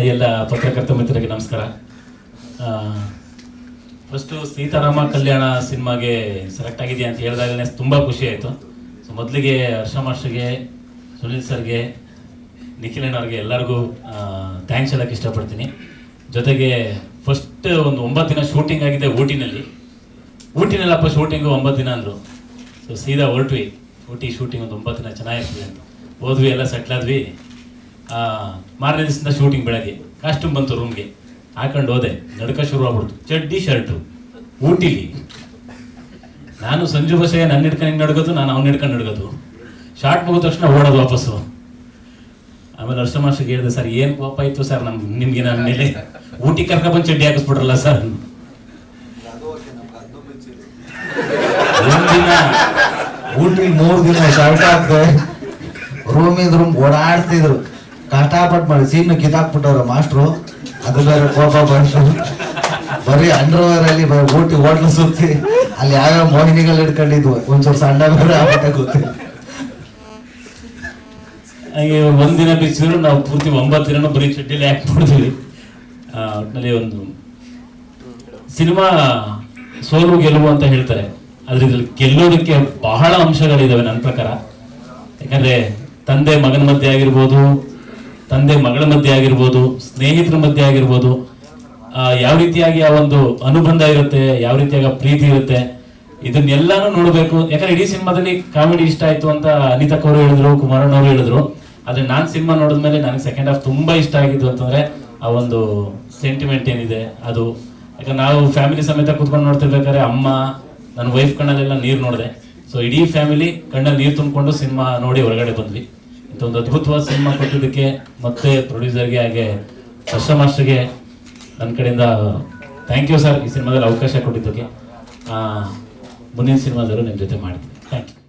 ಎಲ್ಲ ಪತ್ರಕರ್ತ ಮಿತ್ರರಿಗೆ ನಮಸ್ಕಾರ. ಫಸ್ಟು ಸೀತಾರಾಮ ಕಲ್ಯಾಣ ಸಿನಿಮಾಗೆ ಸೆಲೆಕ್ಟ್ ಆಗಿದೆಯಾ ಅಂತ ಹೇಳಿದಾಗಲೇ ತುಂಬ ಖುಷಿ ಆಯಿತು. ಸೊ ಮೊದಲಿಗೆ ಹರ್ಷ ಮಾಸ್ಟರ್ಗೆ ಸುನೀಲ್ ಸರ್ಗೆ ನಿಖಿಲಣ್ಣವ್ರಿಗೆ ಎಲ್ಲರಿಗೂ ಥ್ಯಾಂಕ್ಸ್ ಹೇಳೋಕ್ಕೆ ಇಷ್ಟಪಡ್ತೀನಿ. ಜೊತೆಗೆ ಫಸ್ಟ್ ಒಂದು ಒಂಬತ್ತು ದಿನ ಶೂಟಿಂಗ್ ಆಗಿದೆ ಊಟಿನಲ್ಲಿ. ಊಟಿನಲ್ಲಪ್ಪ ಶೂಟಿಂಗು ಒಂಬತ್ತು ದಿನ ಅಂದರು. ಸೊ ಸೀದಾ ಹೊರಟ್ವಿ. ಊಟಿ ಶೂಟಿಂಗ್ ಒಂದು ಒಂಬತ್ತು ದಿನ ಚೆನ್ನಾಗಿರ್ತದೆ ಅಂತ. ಹೋದ್ವಿ ಎಲ್ಲ ಸೆಟ್ಲ್ ಆದ್ವಿ. ಆ, ಮಾರನೇ ದಿವಸದಿಂದ ಶೂಟಿಂಗ್ ಬೆಳಗ್ಗೆ. ಕಾಸ್ಟ್ಯೂಮ್ ಬಂತು ರೂಮ್ಗೆ ಹಾಕೊಂಡು ಹೋದೆ. ನಡ್ಕ ಶುರು ಆಗ್ಬಿಡ್ತು. ಚಡ್ಡಿ ಶರ್ಟು ಊಟಿಲಿ. ನಾನು ಸಂಜು ಬಸೆಯ ನನ್ನ ಹಿಡ್ಕೊಂಡು ಹಿಂಗೆ ನಡ್ಗೋದು ನಾನು ಅವ್ನ ಹಿಡ್ಕೊಂಡು ನಡ್ಗೋದು ಶಾರ್ಟ್ ಮುಗಿದ ತಕ್ಷಣ ಓಡೋದು ವಾಪಸ್ಸು. ಆಮೇಲೆ ಹರ್ಷ ಮಾಸ್ಟರ್ಗೆ ಹೇಳಿದೆ ಸರ್ ಏನು ಪಾಪ ಇತ್ತು ಸರ್? ನಮ್ಗೆ ನಿಮಗೆ ನನ್ನ ಮೇಲೆ ಊಟಿ ಕರ್ಕೊಂಡ್ಬಂದು ಚಡ್ಡಿ ಹಾಕಿಸ್ಬಿಟ್ರಲ್ಲ ಸರ್? ಒಂದಿನ ಊಟಿ ಮೂರು ದಿನ ಶರ್ಟ್ ಹಾಕ್ದೆ ರೂಮಿಂದ ರೂಮ್ ಓಡಾಡ್ತಿದ್ರು. ಕಷ್ಟಪಟ್ಟು ಮಾಡಿ ಸೀನ್ ಕಿತ್ತಾಕ್ಬಿಟ್ಟವ್ರ ಮಾಸ್ಟ್ರು ಅದು ಬೇರೆ ಕೋಪ ಬಂತು. ಬರೀ ಅಂಡರ್ವೇರ್ ಅಲ್ಲಿ ಊಟಿ ಹೋಟ್ಲು ಸುತ್ತಿ ಅಲ್ಲಿ ಯಾವ್ಯಾವ ಮೋಹಿನಿಗಳು ಹಿಡ್ಕೊಂಡಿದ್ವು. ಒಂಚೂರು ಸಣ್ಣ ಬೇರೆ ಆಗ್ಬಿಟ್ಟೆ ಗೊತ್ತಿಲ್ಲ ಹಾಗೆ ಒಂದಿನ ಬಿಚ್ಚಿದ್ರು ನಾವು ಪೂರ್ತಿ ಒಂಬತ್ತು ದಿನ ಬರೀ ಚಡ್ಡಿಲಿ ಹಾಕ್ಬಿಡ್ತೀವಿ. ಆ, ಒಂದು ಸಿನಿಮಾ ಸೋಲು ಗೆಲುವು ಅಂತ ಹೇಳ್ತಾರೆ. ಆದ್ರೆ ಇದ್ರಲ್ಲಿ ಗೆಲ್ಲೋದಕ್ಕೆ ಬಹಳ ಅಂಶಗಳಿದಾವೆ ನನ್ನ ಪ್ರಕಾರ. ಯಾಕಂದ್ರೆ ತಂದೆ ಮಗನ ಮಧ್ಯೆ ಆಗಿರ್ಬೋದು ತಂದೆ ಮಗಳ ಮಧ್ಯೆ ಆಗಿರ್ಬೋದು, ಸ್ನೇಹಿತರ ಮಧ್ಯೆ ಆಗಿರ್ಬೋದು ಯಾವ ರೀತಿಯಾಗಿ ಆ ಒಂದು ಅನುಬಂಧ ಇರುತ್ತೆ, ಯಾವ ರೀತಿಯಾಗಿ ಪ್ರೀತಿ ಇರುತ್ತೆ, ಇದನ್ನೆಲ್ಲಾನು ನೋಡಬೇಕು. ಯಾಕಂದ್ರೆ ಇಡೀ ಸಿನಿಮಾದಲ್ಲಿ ಕಾಮಿಡಿ ಇಷ್ಟ ಆಯ್ತು ಅಂತ ಅನಿತಾ ಅವರು ಹೇಳಿದ್ರು, ಕುಮಾರಣ್ಣ ಅವರು ಹೇಳಿದ್ರು. ಆದ್ರೆ ನಾನ್ ಸಿನಿಮಾ ನೋಡಿದ್ಮೇಲೆ ನನಗೆ ಸೆಕೆಂಡ್ ಹಾಫ್ ತುಂಬಾ ಇಷ್ಟ ಆಗಿದ್ದು ಅಂತಂದ್ರೆ ಆ ಒಂದು ಸೆಂಟಿಮೆಂಟ್ ಏನಿದೆ, ಅದು. ಯಾಕಂದ್ರೆ ನಾವು ಫ್ಯಾಮಿಲಿ ಸಮೇತ ಕೂತ್ಕೊಂಡು ನೋಡ್ತಿರ್ಬೇಕಾದ್ರೆ ಅಮ್ಮ ನನ್ನ ವೈಫ್ ಕಣ್ಣಲ್ಲೆಲ್ಲ ನೀರು ನೋಡಿದೆ. ಸೊ ಇಡೀ ಫ್ಯಾಮಿಲಿ ಕಣ್ಣಲ್ಲಿ ನೀರು ತುಂಬಿಕೊಂಡು ಸಿನಿಮಾ ನೋಡಿ ಹೊರಗಡೆ ಬಂದ್ವಿ. ಇಂಥ ಒಂದು ಅದ್ಭುತವಾದ ಸಿನಿಮಾ ಕೊಟ್ಟಿದ್ದಕ್ಕೆ ಮತ್ತೆ ಪ್ರೊಡ್ಯೂಸರ್ಗೆ ಹಾಗೆ ಹರ್ಷ ಮಾಸ್ಟರ್ಗೆ ನನ್ನ ಕಡೆಯಿಂದ ಥ್ಯಾಂಕ್ ಯು ಸರ್ ಈ ಸಿನಿಮಾದಲ್ಲಿ ಅವಕಾಶ ಕೊಟ್ಟಿದ್ದಕ್ಕೆ. ಮುಂದಿನ ಸಿನಿಮಾದಲ್ಲೂ ನಿಮ್ಮ ಜೊತೆ ಮಾಡ್ತೀನಿ. Thank you